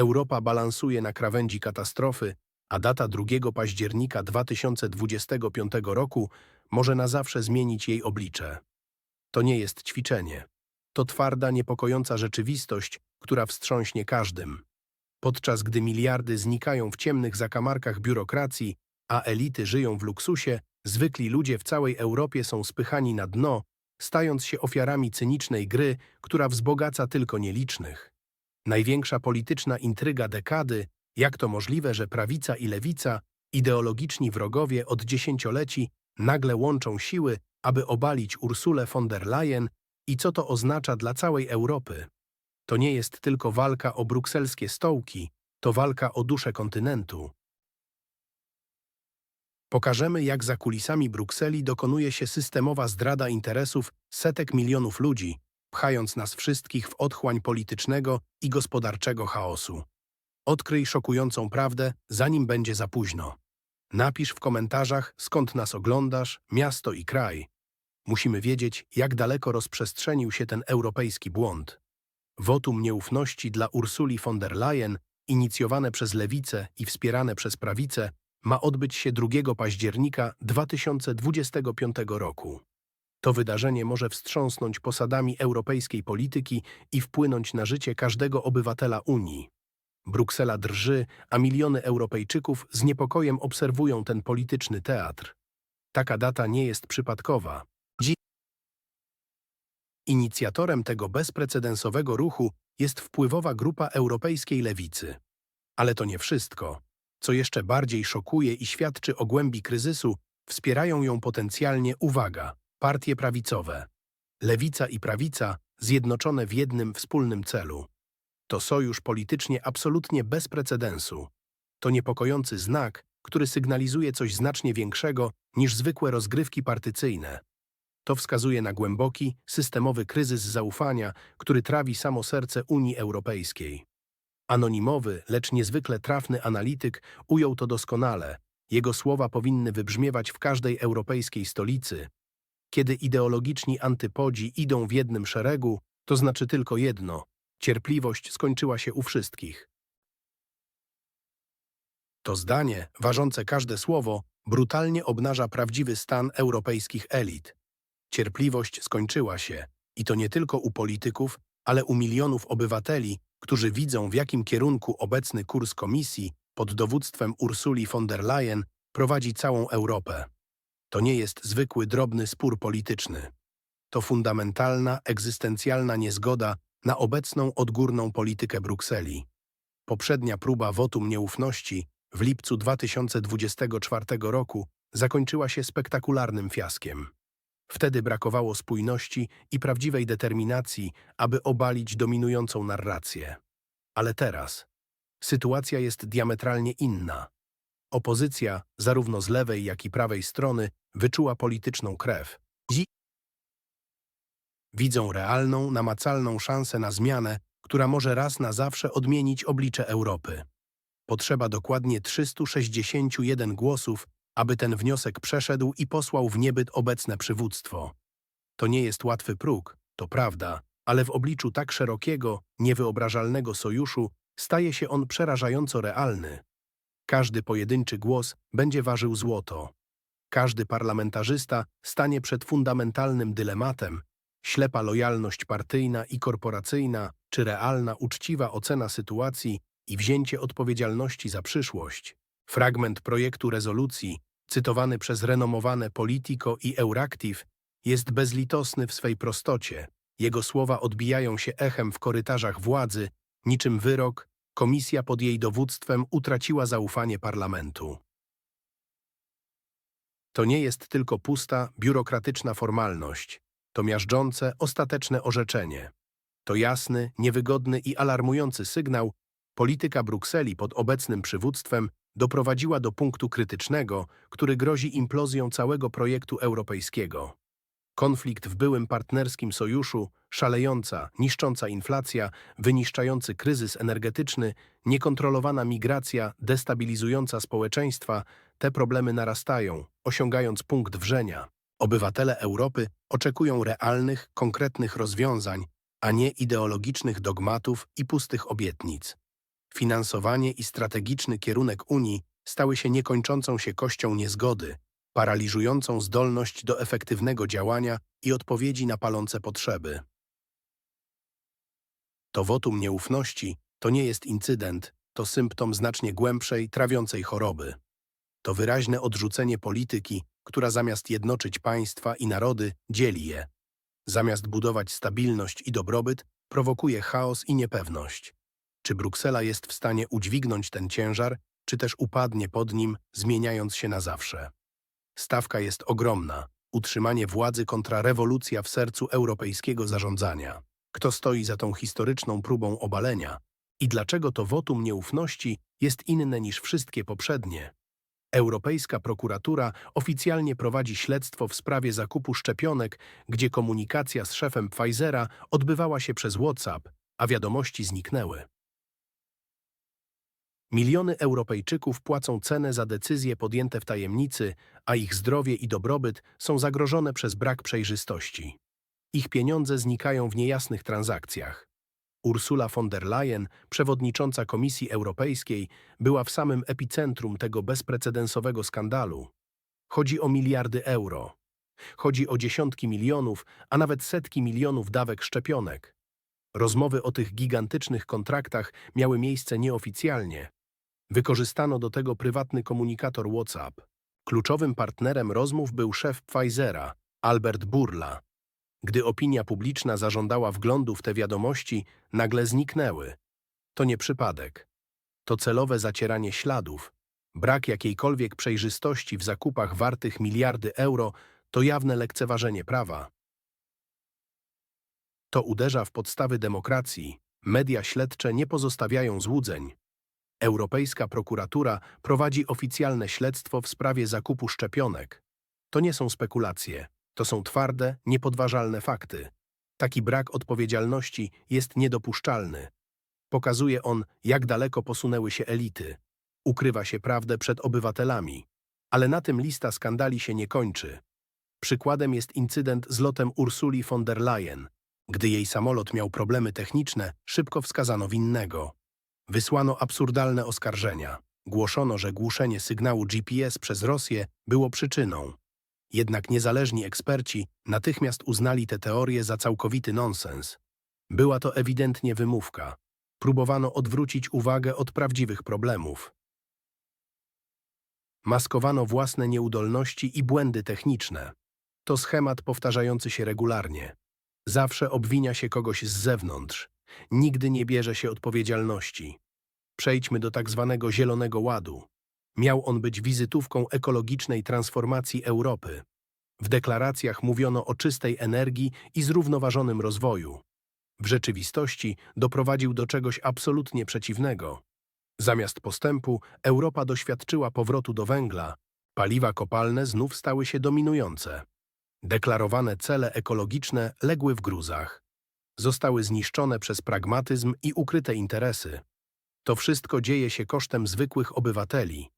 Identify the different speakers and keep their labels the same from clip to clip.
Speaker 1: Europa balansuje na krawędzi katastrofy, a data 2 października 2025 roku może na zawsze zmienić jej oblicze. To nie jest ćwiczenie. To twarda, niepokojąca rzeczywistość, która wstrząśnie każdym. Podczas gdy miliardy znikają w ciemnych zakamarkach biurokracji, a elity żyją w luksusie, zwykli ludzie w całej Europie są spychani na dno, stając się ofiarami cynicznej gry, która wzbogaca tylko nielicznych. Największa polityczna intryga dekady, jak to możliwe, że prawica i lewica, ideologiczni wrogowie od dziesięcioleci, nagle łączą siły, aby obalić Ursulę von der Leyen i co to oznacza dla całej Europy. To nie jest tylko walka o brukselskie stołki, to walka o duszę kontynentu. Pokażemy, jak za kulisami Brukseli dokonuje się systemowa zdrada interesów setek milionów ludzi, pchając nas wszystkich w otchłań politycznego i gospodarczego chaosu. Odkryj szokującą prawdę, zanim będzie za późno. Napisz w komentarzach, skąd nas oglądasz, miasto i kraj. Musimy wiedzieć, jak daleko rozprzestrzenił się ten europejski błąd. Wotum nieufności dla Ursuli von der Leyen, inicjowane przez lewicę i wspierane przez prawicę, ma odbyć się 2 października 2025 roku. To wydarzenie może wstrząsnąć posadami europejskiej polityki i wpłynąć na życie każdego obywatela Unii. Bruksela drży, a miliony Europejczyków z niepokojem obserwują ten polityczny teatr. Taka data nie jest przypadkowa. Inicjatorem tego bezprecedensowego ruchu jest wpływowa grupa europejskiej lewicy. Ale to nie wszystko. Co jeszcze bardziej szokuje i świadczy o głębi kryzysu, wspierają ją potencjalnie, uwaga, partie prawicowe. Lewica i prawica zjednoczone w jednym wspólnym celu. To sojusz politycznie absolutnie bez precedensu. To niepokojący znak, który sygnalizuje coś znacznie większego niż zwykłe rozgrywki partycyjne. To wskazuje na głęboki, systemowy kryzys zaufania, który trawi samo serce Unii Europejskiej. Anonimowy, lecz niezwykle trafny analityk ujął to doskonale. Jego słowa powinny wybrzmiewać w każdej europejskiej stolicy. Kiedy ideologiczni antypodzi idą w jednym szeregu, to znaczy tylko jedno – cierpliwość skończyła się u wszystkich. To zdanie, ważące każde słowo, brutalnie obnaża prawdziwy stan europejskich elit. Cierpliwość skończyła się, i to nie tylko u polityków, ale u milionów obywateli, którzy widzą, w jakim kierunku obecny kurs Komisji pod dowództwem Ursuli von der Leyen prowadzi całą Europę. To nie jest zwykły, drobny spór polityczny. To fundamentalna, egzystencjalna niezgoda na obecną odgórną politykę Brukseli. Poprzednia próba wotum nieufności w lipcu 2024 roku zakończyła się spektakularnym fiaskiem. Wtedy brakowało spójności i prawdziwej determinacji, aby obalić dominującą narrację. Ale teraz sytuacja jest diametralnie inna. Opozycja, zarówno z lewej, jak i prawej strony, wyczuła polityczną krew. Widzą realną, namacalną szansę na zmianę, która może raz na zawsze odmienić oblicze Europy. Potrzeba dokładnie 361 głosów, aby ten wniosek przeszedł i posłał w niebyt obecne przywództwo. To nie jest łatwy próg, to prawda, ale w obliczu tak szerokiego, niewyobrażalnego sojuszu staje się on przerażająco realny. Każdy pojedynczy głos będzie ważył złoto. Każdy parlamentarzysta stanie przed fundamentalnym dylematem ślepa lojalność partyjna i korporacyjna, czy realna, uczciwa ocena sytuacji i wzięcie odpowiedzialności za przyszłość. Fragment projektu rezolucji, cytowany przez renomowane Politico i Euractiv, jest bezlitosny w swej prostocie. Jego słowa odbijają się echem w korytarzach władzy, niczym wyrok, komisja pod jej dowództwem utraciła zaufanie parlamentu. To nie jest tylko pusta, biurokratyczna formalność. To miażdżące, ostateczne orzeczenie. To jasny, niewygodny i alarmujący sygnał, polityka Brukseli pod obecnym przywództwem doprowadziła do punktu krytycznego, który grozi implozją całego projektu europejskiego. Konflikt w byłym partnerskim sojuszu, szalejąca, niszcząca inflacja, wyniszczający kryzys energetyczny, niekontrolowana migracja, destabilizująca społeczeństwa, te problemy narastają, osiągając punkt wrzenia. Obywatele Europy oczekują realnych, konkretnych rozwiązań, a nie ideologicznych dogmatów i pustych obietnic. Finansowanie i strategiczny kierunek Unii stały się niekończącą się kością niezgody, paraliżującą zdolność do efektywnego działania i odpowiedzi na palące potrzeby. To wotum nieufności to nie jest incydent, to symptom znacznie głębszej, trawiącej choroby. To wyraźne odrzucenie polityki, która zamiast jednoczyć państwa i narody, dzieli je. Zamiast budować stabilność i dobrobyt, prowokuje chaos i niepewność. Czy Bruksela jest w stanie udźwignąć ten ciężar, czy też upadnie pod nim, zmieniając się na zawsze? Stawka jest ogromna. Utrzymanie władzy kontra rewolucja w sercu europejskiego zarządzania. Kto stoi za tą historyczną próbą obalenia? I dlaczego to wotum nieufności jest inne niż wszystkie poprzednie? Europejska prokuratura oficjalnie prowadzi śledztwo w sprawie zakupu szczepionek, gdzie komunikacja z szefem Pfizera odbywała się przez WhatsApp, a wiadomości zniknęły. Miliony Europejczyków płacą cenę za decyzje podjęte w tajemnicy, a ich zdrowie i dobrobyt są zagrożone przez brak przejrzystości. Ich pieniądze znikają w niejasnych transakcjach. Ursula von der Leyen, przewodnicząca Komisji Europejskiej, była w samym epicentrum tego bezprecedensowego skandalu. Chodzi o miliardy euro. Chodzi o dziesiątki milionów, a nawet setki milionów dawek szczepionek. Rozmowy o tych gigantycznych kontraktach miały miejsce nieoficjalnie. Wykorzystano do tego prywatny komunikator WhatsApp. Kluczowym partnerem rozmów był szef Pfizera, Albert Burla. Gdy opinia publiczna zażądała wglądu w te wiadomości, nagle zniknęły. To nie przypadek. To celowe zacieranie śladów. Brak jakiejkolwiek przejrzystości w zakupach wartych miliardy euro to jawne lekceważenie prawa. To uderza w podstawy demokracji. Media śledcze nie pozostawiają złudzeń. Europejska prokuratura prowadzi oficjalne śledztwo w sprawie zakupu szczepionek. To nie są spekulacje. To są twarde, niepodważalne fakty. Taki brak odpowiedzialności jest niedopuszczalny. Pokazuje on, jak daleko posunęły się elity. Ukrywa się prawdę przed obywatelami. Ale na tym lista skandali się nie kończy. Przykładem jest incydent z lotem Ursuli von der Leyen. Gdy jej samolot miał problemy techniczne, szybko wskazano winnego. Wysłano absurdalne oskarżenia. Głoszono, że głuszenie sygnału GPS przez Rosję było przyczyną. Jednak niezależni eksperci natychmiast uznali tę teorię za całkowity nonsens. Była to ewidentnie wymówka. Próbowano odwrócić uwagę od prawdziwych problemów. Maskowano własne nieudolności i błędy techniczne. To schemat powtarzający się regularnie. Zawsze obwinia się kogoś z zewnątrz. Nigdy nie bierze się odpowiedzialności. Przejdźmy do tak zwanego Zielonego Ładu. Miał on być wizytówką ekologicznej transformacji Europy. W deklaracjach mówiono o czystej energii i zrównoważonym rozwoju. W rzeczywistości doprowadził do czegoś absolutnie przeciwnego. Zamiast postępu Europa doświadczyła powrotu do węgla, paliwa kopalne znów stały się dominujące. Deklarowane cele ekologiczne legły w gruzach. Zostały zniszczone przez pragmatyzm i ukryte interesy. To wszystko dzieje się kosztem zwykłych obywateli.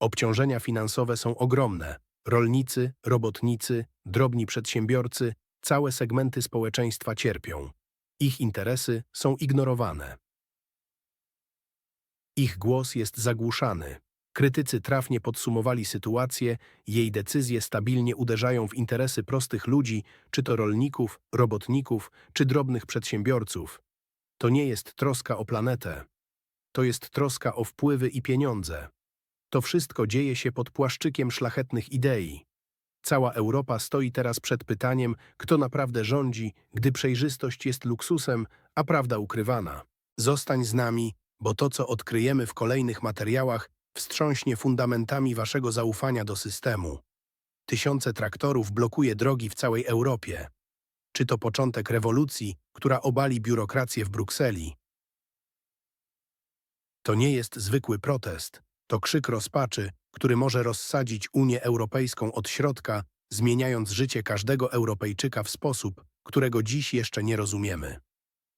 Speaker 1: Obciążenia finansowe są ogromne. Rolnicy, robotnicy, drobni przedsiębiorcy, całe segmenty społeczeństwa cierpią. Ich interesy są ignorowane. Ich głos jest zagłuszany. Krytycy trafnie podsumowali sytuację, jej decyzje stabilnie uderzają w interesy prostych ludzi, czy to rolników, robotników, czy drobnych przedsiębiorców. To nie jest troska o planetę. To jest troska o wpływy i pieniądze. To wszystko dzieje się pod płaszczykiem szlachetnych idei. Cała Europa stoi teraz przed pytaniem, kto naprawdę rządzi, gdy przejrzystość jest luksusem, a prawda ukrywana. Zostań z nami, bo to, co odkryjemy w kolejnych materiałach, wstrząśnie fundamentami waszego zaufania do systemu. Tysiące traktorów blokuje drogi w całej Europie. Czy to początek rewolucji, która obali biurokrację w Brukseli? To nie jest zwykły protest. To krzyk rozpaczy, który może rozsadzić Unię Europejską od środka, zmieniając życie każdego Europejczyka w sposób, którego dziś jeszcze nie rozumiemy.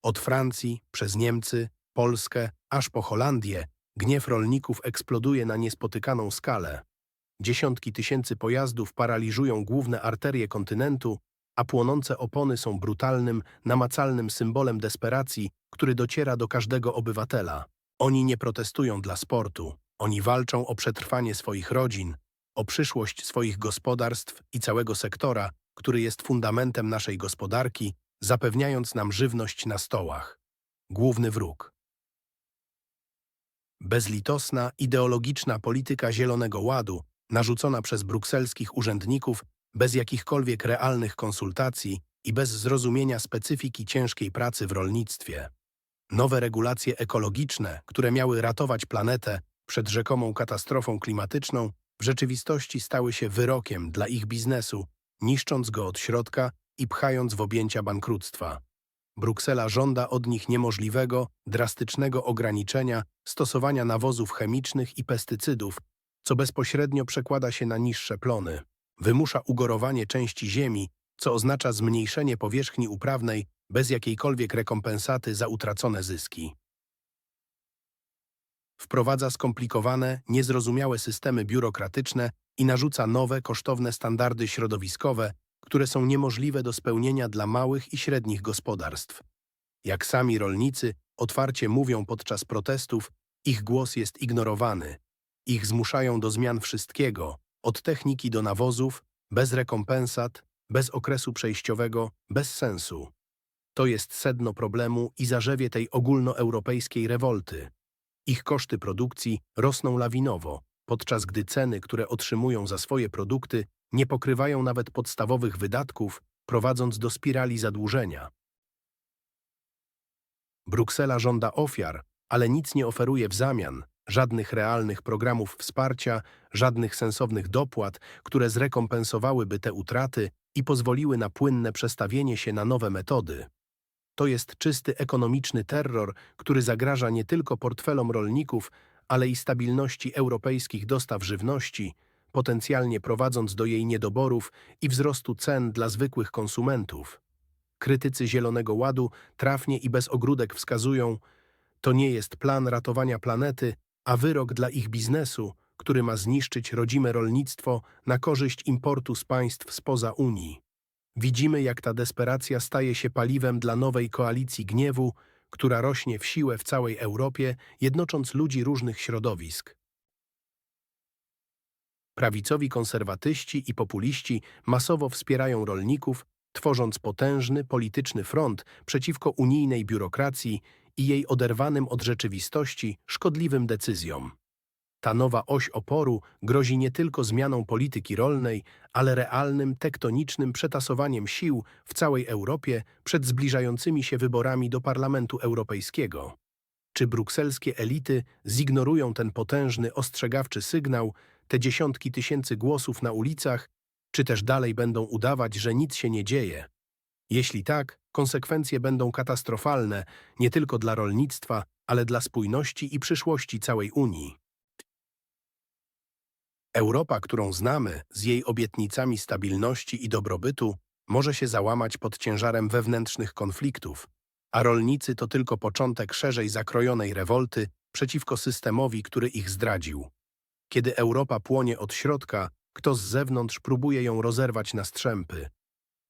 Speaker 1: Od Francji, przez Niemcy, Polskę, aż po Holandię, gniew rolników eksploduje na niespotykaną skalę. Dziesiątki tysięcy pojazdów paraliżują główne arterie kontynentu, a płonące opony są brutalnym, namacalnym symbolem desperacji, który dociera do każdego obywatela. Oni nie protestują dla sportu, oni walczą o przetrwanie swoich rodzin, o przyszłość swoich gospodarstw i całego sektora, który jest fundamentem naszej gospodarki, zapewniając nam żywność na stołach. Główny wróg. Bezlitosna, ideologiczna polityka Zielonego Ładu, narzucona przez brukselskich urzędników bez jakichkolwiek realnych konsultacji i bez zrozumienia specyfiki ciężkiej pracy w rolnictwie. Nowe regulacje ekologiczne, które miały ratować planetę przed rzekomą katastrofą klimatyczną, w rzeczywistości stały się wyrokiem dla ich biznesu, niszcząc go od środka i pchając w objęcia bankructwa. Bruksela żąda od nich niemożliwego, drastycznego ograniczenia stosowania nawozów chemicznych i pestycydów, co bezpośrednio przekłada się na niższe plony. Wymusza ugorowanie części ziemi, co oznacza zmniejszenie powierzchni uprawnej bez jakiejkolwiek rekompensaty za utracone zyski. Wprowadza skomplikowane, niezrozumiałe systemy biurokratyczne i narzuca nowe, kosztowne standardy środowiskowe, które są niemożliwe do spełnienia dla małych i średnich gospodarstw. Jak sami rolnicy otwarcie mówią podczas protestów, ich głos jest ignorowany. Ich zmuszają do zmian wszystkiego, od techniki do nawozów, bez rekompensat, bez okresu przejściowego, bez sensu. To jest sedno problemu i zarzewie tej ogólnoeuropejskiej rewolty. Ich koszty produkcji rosną lawinowo, podczas gdy ceny, które otrzymują za swoje produkty, nie pokrywają nawet podstawowych wydatków, prowadząc do spirali zadłużenia. Bruksela żąda ofiar, ale nic nie oferuje w zamian, żadnych realnych programów wsparcia, żadnych sensownych dopłat, które zrekompensowałyby te utraty i pozwoliły na płynne przestawienie się na nowe metody. To jest czysty ekonomiczny terror, który zagraża nie tylko portfelom rolników, ale i stabilności europejskich dostaw żywności, potencjalnie prowadząc do jej niedoborów i wzrostu cen dla zwykłych konsumentów. Krytycy Zielonego Ładu trafnie i bez ogródek wskazują, to nie jest plan ratowania planety, a wyrok dla ich biznesu, który ma zniszczyć rodzime rolnictwo na korzyść importu z państw spoza Unii. Widzimy, jak ta desperacja staje się paliwem dla nowej koalicji gniewu, która rośnie w siłę w całej Europie, jednocząc ludzi różnych środowisk. Prawicowi konserwatyści i populiści masowo wspierają rolników, tworząc potężny polityczny front przeciwko unijnej biurokracji i jej oderwanym od rzeczywistości, szkodliwym decyzjom. Ta nowa oś oporu grozi nie tylko zmianą polityki rolnej, ale realnym, tektonicznym przetasowaniem sił w całej Europie przed zbliżającymi się wyborami do Parlamentu Europejskiego. Czy brukselskie elity zignorują ten potężny, ostrzegawczy sygnał, te dziesiątki tysięcy głosów na ulicach, czy też dalej będą udawać, że nic się nie dzieje? Jeśli tak, konsekwencje będą katastrofalne nie tylko dla rolnictwa, ale dla spójności i przyszłości całej Unii. Europa, którą znamy, z jej obietnicami stabilności i dobrobytu, może się załamać pod ciężarem wewnętrznych konfliktów, a rolnicy to tylko początek szerzej zakrojonej rewolty przeciwko systemowi, który ich zdradził. Kiedy Europa płonie od środka, kto z zewnątrz próbuje ją rozerwać na strzępy.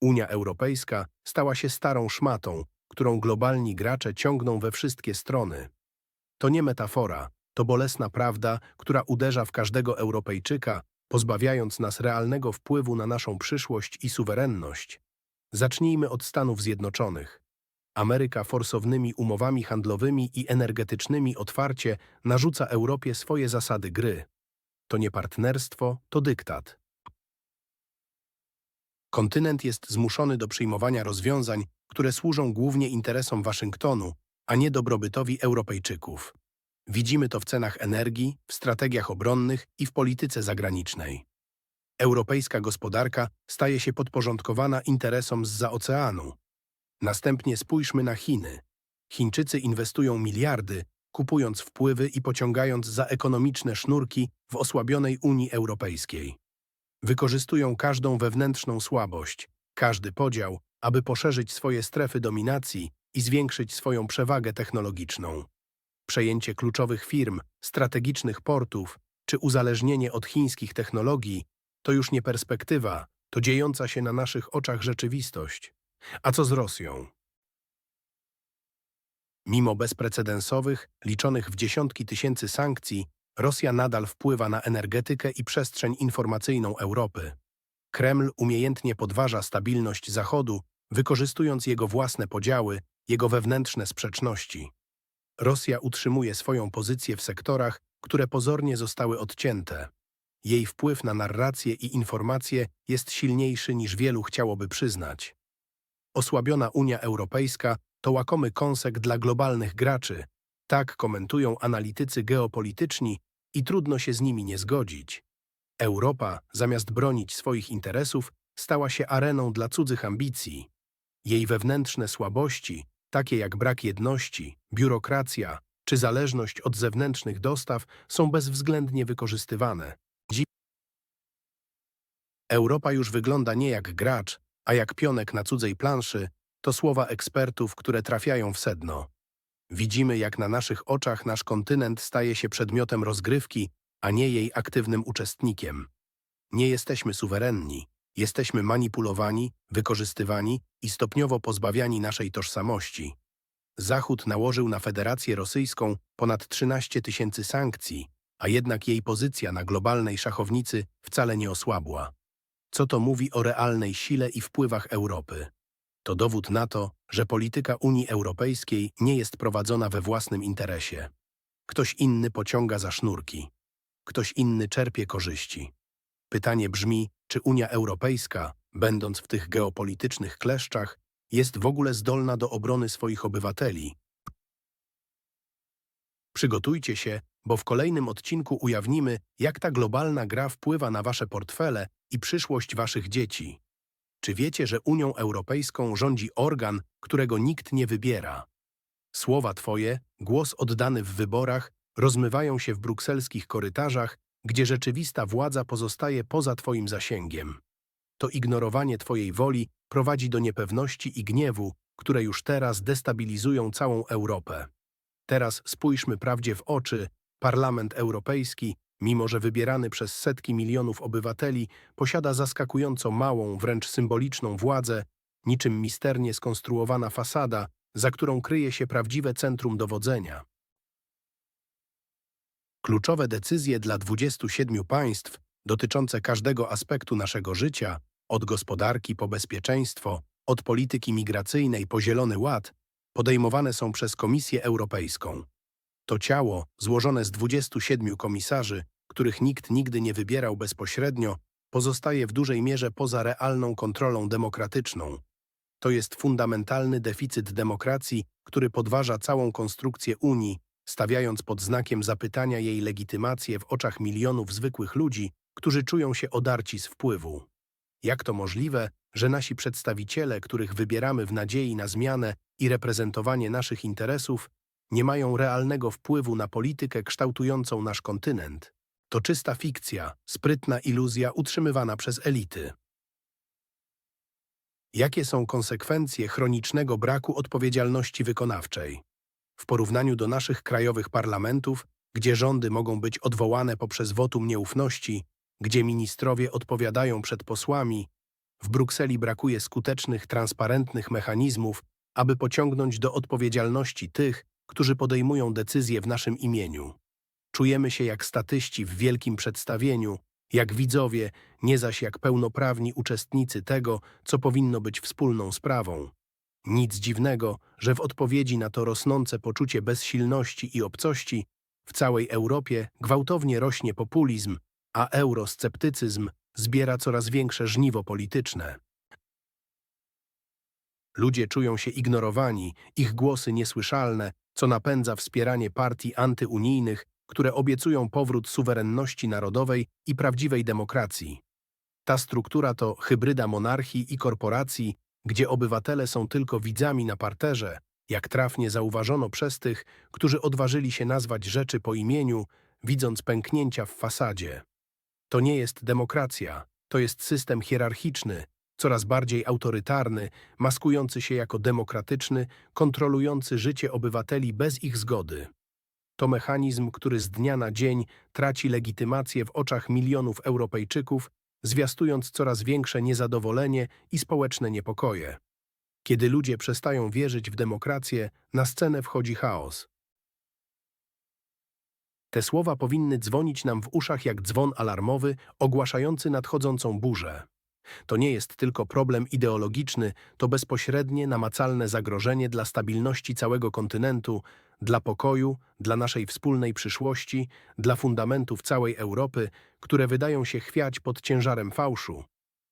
Speaker 1: Unia Europejska stała się starą szmatą, którą globalni gracze ciągną we wszystkie strony. To nie metafora, to bolesna prawda, która uderza w każdego Europejczyka, pozbawiając nas realnego wpływu na naszą przyszłość i suwerenność. Zacznijmy od Stanów Zjednoczonych. Ameryka forsownymi umowami handlowymi i energetycznymi otwarcie narzuca Europie swoje zasady gry. To nie partnerstwo, to dyktat. Kontynent jest zmuszony do przyjmowania rozwiązań, które służą głównie interesom Waszyngtonu, a nie dobrobytowi Europejczyków. Widzimy to w cenach energii, w strategiach obronnych i w polityce zagranicznej. Europejska gospodarka staje się podporządkowana interesom zza oceanu. Następnie spójrzmy na Chiny. Chińczycy inwestują miliardy, kupując wpływy i pociągając za ekonomiczne sznurki w osłabionej Unii Europejskiej. Wykorzystują każdą wewnętrzną słabość, każdy podział, aby poszerzyć swoje strefy dominacji i zwiększyć swoją przewagę technologiczną. Przejęcie kluczowych firm, strategicznych portów czy uzależnienie od chińskich technologii to już nie perspektywa, to dziejąca się na naszych oczach rzeczywistość. A co z Rosją? Mimo bezprecedensowych, liczonych w dziesiątki tysięcy sankcji, Rosja nadal wpływa na energetykę i przestrzeń informacyjną Europy. Kreml umiejętnie podważa stabilność Zachodu, wykorzystując jego własne podziały, jego wewnętrzne sprzeczności. Rosja utrzymuje swoją pozycję w sektorach, które pozornie zostały odcięte. Jej wpływ na narrację i informacje jest silniejszy niż wielu chciałoby przyznać. Osłabiona Unia Europejska to łakomy kąsek dla globalnych graczy, tak komentują analitycy geopolityczni i trudno się z nimi nie zgodzić. Europa, zamiast bronić swoich interesów, stała się areną dla cudzych ambicji. Jej wewnętrzne słabości, takie jak brak jedności, biurokracja czy zależność od zewnętrznych dostaw, są bezwzględnie wykorzystywane. Dzi Europa już wygląda nie jak gracz, a jak pionek na cudzej planszy, to słowa ekspertów, które trafiają w sedno. Widzimy, jak na naszych oczach nasz kontynent staje się przedmiotem rozgrywki, a nie jej aktywnym uczestnikiem. Nie jesteśmy suwerenni, jesteśmy manipulowani, wykorzystywani i stopniowo pozbawiani naszej tożsamości. Zachód nałożył na Federację Rosyjską ponad 13 tysięcy sankcji, a jednak jej pozycja na globalnej szachownicy wcale nie osłabła. Co to mówi o realnej sile i wpływach Europy? To dowód na to, że polityka Unii Europejskiej nie jest prowadzona we własnym interesie. Ktoś inny pociąga za sznurki. Ktoś inny czerpie korzyści. Pytanie brzmi, czy Unia Europejska, będąc w tych geopolitycznych kleszczach, jest w ogóle zdolna do obrony swoich obywateli. Przygotujcie się, bo w kolejnym odcinku ujawnimy, jak ta globalna gra wpływa na wasze portfele i przyszłość waszych dzieci. Czy wiecie, że Unią Europejską rządzi organ, którego nikt nie wybiera? Słowa twoje, głos oddany w wyborach, rozmywają się w brukselskich korytarzach, gdzie rzeczywista władza pozostaje poza twoim zasięgiem. To ignorowanie twojej woli prowadzi do niepewności i gniewu, które już teraz destabilizują całą Europę. Teraz spójrzmy prawdzie w oczy. Parlament Europejski, mimo że wybierany przez setki milionów obywateli, posiada zaskakująco małą, wręcz symboliczną władzę, niczym misternie skonstruowana fasada, za którą kryje się prawdziwe centrum dowodzenia. Kluczowe decyzje dla 27 państw, dotyczące każdego aspektu naszego życia, od gospodarki po bezpieczeństwo, od polityki migracyjnej po Zielony Ład, podejmowane są przez Komisję Europejską. To ciało, złożone z 27 komisarzy, których nikt nigdy nie wybierał bezpośrednio, pozostaje w dużej mierze poza realną kontrolą demokratyczną. To jest fundamentalny deficyt demokracji, który podważa całą konstrukcję Unii, stawiając pod znakiem zapytania jej legitymację w oczach milionów zwykłych ludzi, którzy czują się odarci z wpływu. Jak to możliwe, że nasi przedstawiciele, których wybieramy w nadziei na zmianę i reprezentowanie naszych interesów, nie mają realnego wpływu na politykę kształtującą nasz kontynent? To czysta fikcja, sprytna iluzja utrzymywana przez elity. Jakie są konsekwencje chronicznego braku odpowiedzialności wykonawczej? W porównaniu do naszych krajowych parlamentów, gdzie rządy mogą być odwołane poprzez wotum nieufności, gdzie ministrowie odpowiadają przed posłami, w Brukseli brakuje skutecznych, transparentnych mechanizmów, aby pociągnąć do odpowiedzialności tych, którzy podejmują decyzje w naszym imieniu. Czujemy się jak statyści w wielkim przedstawieniu, jak widzowie, nie zaś jak pełnoprawni uczestnicy tego, co powinno być wspólną sprawą. Nic dziwnego, że w odpowiedzi na to rosnące poczucie bezsilności i obcości w całej Europie gwałtownie rośnie populizm, a eurosceptycyzm zbiera coraz większe żniwo polityczne. Ludzie czują się ignorowani, ich głosy niesłyszalne, co napędza wspieranie partii antyunijnych, które obiecują powrót suwerenności narodowej i prawdziwej demokracji. Ta struktura to hybryda monarchii i korporacji, gdzie obywatele są tylko widzami na parterze, jak trafnie zauważono przez tych, którzy odważyli się nazwać rzeczy po imieniu, widząc pęknięcia w fasadzie. To nie jest demokracja, to jest system hierarchiczny, coraz bardziej autorytarny, maskujący się jako demokratyczny, kontrolujący życie obywateli bez ich zgody. To mechanizm, który z dnia na dzień traci legitymację w oczach milionów Europejczyków, zwiastując coraz większe niezadowolenie i społeczne niepokoje. Kiedy ludzie przestają wierzyć w demokrację, na scenę wchodzi chaos. Te słowa powinny dzwonić nam w uszach jak dzwon alarmowy ogłaszający nadchodzącą burzę. To nie jest tylko problem ideologiczny, to bezpośrednie, namacalne zagrożenie dla stabilności całego kontynentu, dla pokoju, dla naszej wspólnej przyszłości, dla fundamentów całej Europy, które wydają się chwiać pod ciężarem fałszu.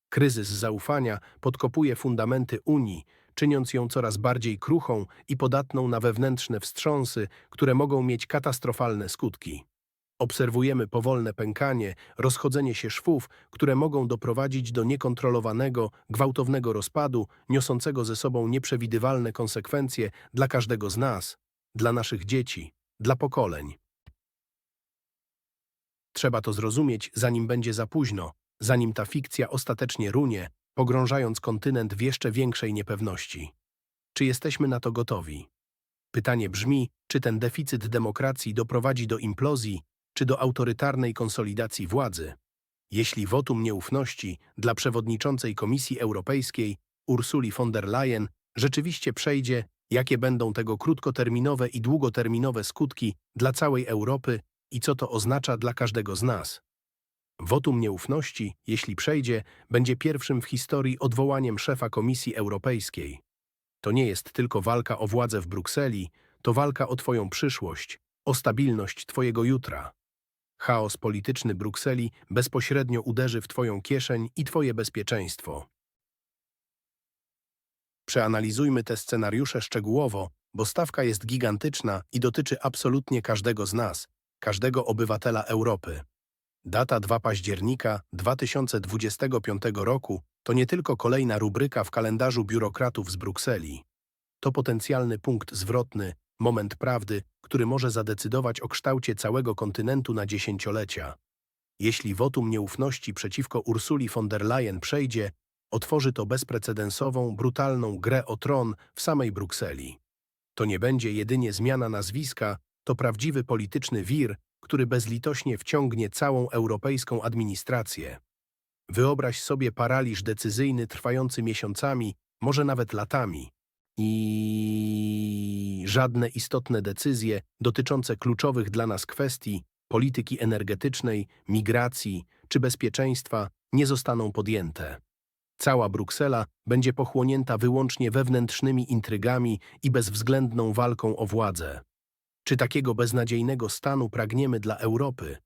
Speaker 1: Kryzys zaufania podkopuje fundamenty Unii, czyniąc ją coraz bardziej kruchą i podatną na wewnętrzne wstrząsy, które mogą mieć katastrofalne skutki. Obserwujemy powolne pękanie, rozchodzenie się szwów, które mogą doprowadzić do niekontrolowanego, gwałtownego rozpadu, niosącego ze sobą nieprzewidywalne konsekwencje dla każdego z nas, dla naszych dzieci, dla pokoleń. Trzeba to zrozumieć, zanim będzie za późno, zanim ta fikcja ostatecznie runie, pogrążając kontynent w jeszcze większej niepewności. Czy jesteśmy na to gotowi? Pytanie brzmi, czy ten deficyt demokracji doprowadzi do implozji, czy do autorytarnej konsolidacji władzy. Jeśli wotum nieufności dla przewodniczącej Komisji Europejskiej Ursuli von der Leyen rzeczywiście przejdzie, jakie będą tego krótkoterminowe i długoterminowe skutki dla całej Europy i co to oznacza dla każdego z nas. Wotum nieufności, jeśli przejdzie, będzie pierwszym w historii odwołaniem szefa Komisji Europejskiej. To nie jest tylko walka o władzę w Brukseli, to walka o Twoją przyszłość, o stabilność Twojego jutra. Chaos polityczny Brukseli bezpośrednio uderzy w Twoją kieszeń i Twoje bezpieczeństwo. Przeanalizujmy te scenariusze szczegółowo, bo stawka jest gigantyczna i dotyczy absolutnie każdego z nas, każdego obywatela Europy. Data 2 października 2025 roku to nie tylko kolejna rubryka w kalendarzu biurokratów z Brukseli. To potencjalny punkt zwrotny, moment prawdy, który może zadecydować o kształcie całego kontynentu na dziesięciolecia. Jeśli wotum nieufności przeciwko Ursuli von der Leyen przejdzie, otworzy to bezprecedensową, brutalną grę o tron w samej Brukseli. To nie będzie jedynie zmiana nazwiska, to prawdziwy polityczny wir, który bezlitośnie wciągnie całą europejską administrację. Wyobraź sobie paraliż decyzyjny trwający miesiącami, może nawet latami. I żadne istotne decyzje dotyczące kluczowych dla nas kwestii polityki energetycznej, migracji czy bezpieczeństwa nie zostaną podjęte. Cała Bruksela będzie pochłonięta wyłącznie wewnętrznymi intrygami i bezwzględną walką o władzę. Czy takiego beznadziejnego stanu pragniemy dla Europy?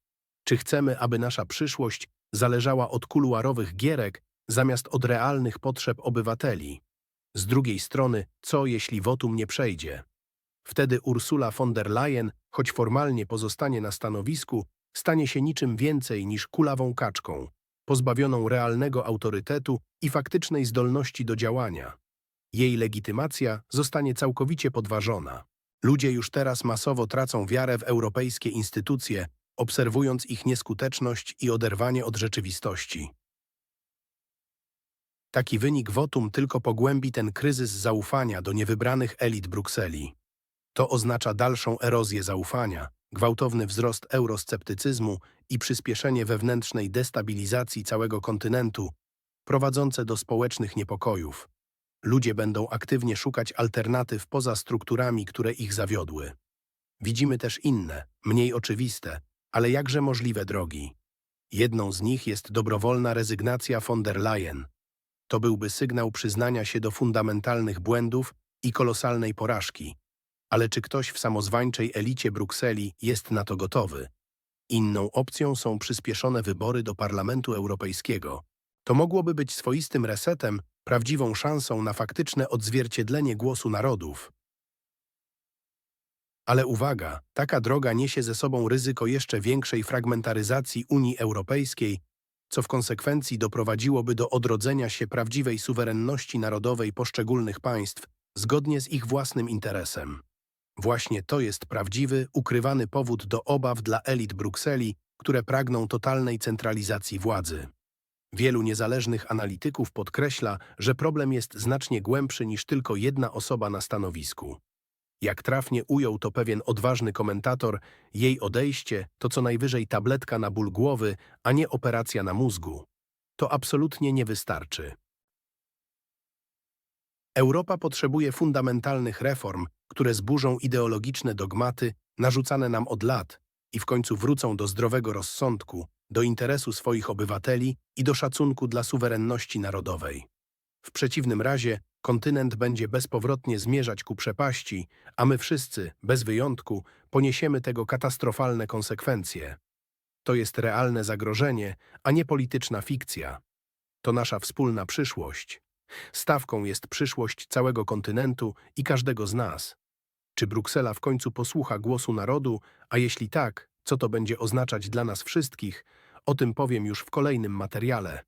Speaker 1: Czy chcemy, aby nasza przyszłość zależała od kuluarowych gierek zamiast od realnych potrzeb obywateli? Z drugiej strony, co jeśli wotum nie przejdzie? Wtedy Ursula von der Leyen, choć formalnie pozostanie na stanowisku, stanie się niczym więcej niż kulawą kaczką, pozbawioną realnego autorytetu i faktycznej zdolności do działania. Jej legitymacja zostanie całkowicie podważona. Ludzie już teraz masowo tracą wiarę w europejskie instytucje, obserwując ich nieskuteczność i oderwanie od rzeczywistości. Taki wynik wotum tylko pogłębi ten kryzys zaufania do niewybranych elit Brukseli. To oznacza dalszą erozję zaufania, gwałtowny wzrost eurosceptycyzmu i przyspieszenie wewnętrznej destabilizacji całego kontynentu, prowadzące do społecznych niepokojów. Ludzie będą aktywnie szukać alternatyw poza strukturami, które ich zawiodły. Widzimy też inne, mniej oczywiste, ale jakże możliwe drogi. Jedną z nich jest dobrowolna rezygnacja von der Leyen. To byłby sygnał przyznania się do fundamentalnych błędów i kolosalnej porażki. Ale czy ktoś w samozwańczej elicie Brukseli jest na to gotowy? Inną opcją są przyspieszone wybory do Parlamentu Europejskiego. To mogłoby być swoistym resetem, prawdziwą szansą na faktyczne odzwierciedlenie głosu narodów. Ale uwaga, taka droga niesie ze sobą ryzyko jeszcze większej fragmentaryzacji Unii Europejskiej, co w konsekwencji doprowadziłoby do odrodzenia się prawdziwej suwerenności narodowej poszczególnych państw zgodnie z ich własnym interesem. Właśnie to jest prawdziwy, ukrywany powód do obaw dla elit Brukseli, które pragną totalnej centralizacji władzy. Wielu niezależnych analityków podkreśla, że problem jest znacznie głębszy niż tylko jedna osoba na stanowisku. Jak trafnie ujął to pewien odważny komentator, jej odejście to co najwyżej tabletka na ból głowy, a nie operacja na mózgu. To absolutnie nie wystarczy. Europa potrzebuje fundamentalnych reform, które zburzą ideologiczne dogmaty narzucane nam od lat i w końcu wrócą do zdrowego rozsądku, do interesu swoich obywateli i do szacunku dla suwerenności narodowej. W przeciwnym razie kontynent będzie bezpowrotnie zmierzać ku przepaści, a my wszyscy, bez wyjątku, poniesiemy tego katastrofalne konsekwencje. To jest realne zagrożenie, a nie polityczna fikcja. To nasza wspólna przyszłość. Stawką jest przyszłość całego kontynentu i każdego z nas. Czy Bruksela w końcu posłucha głosu narodu, a jeśli tak, co to będzie oznaczać dla nas wszystkich, o tym powiem już w kolejnym materiale.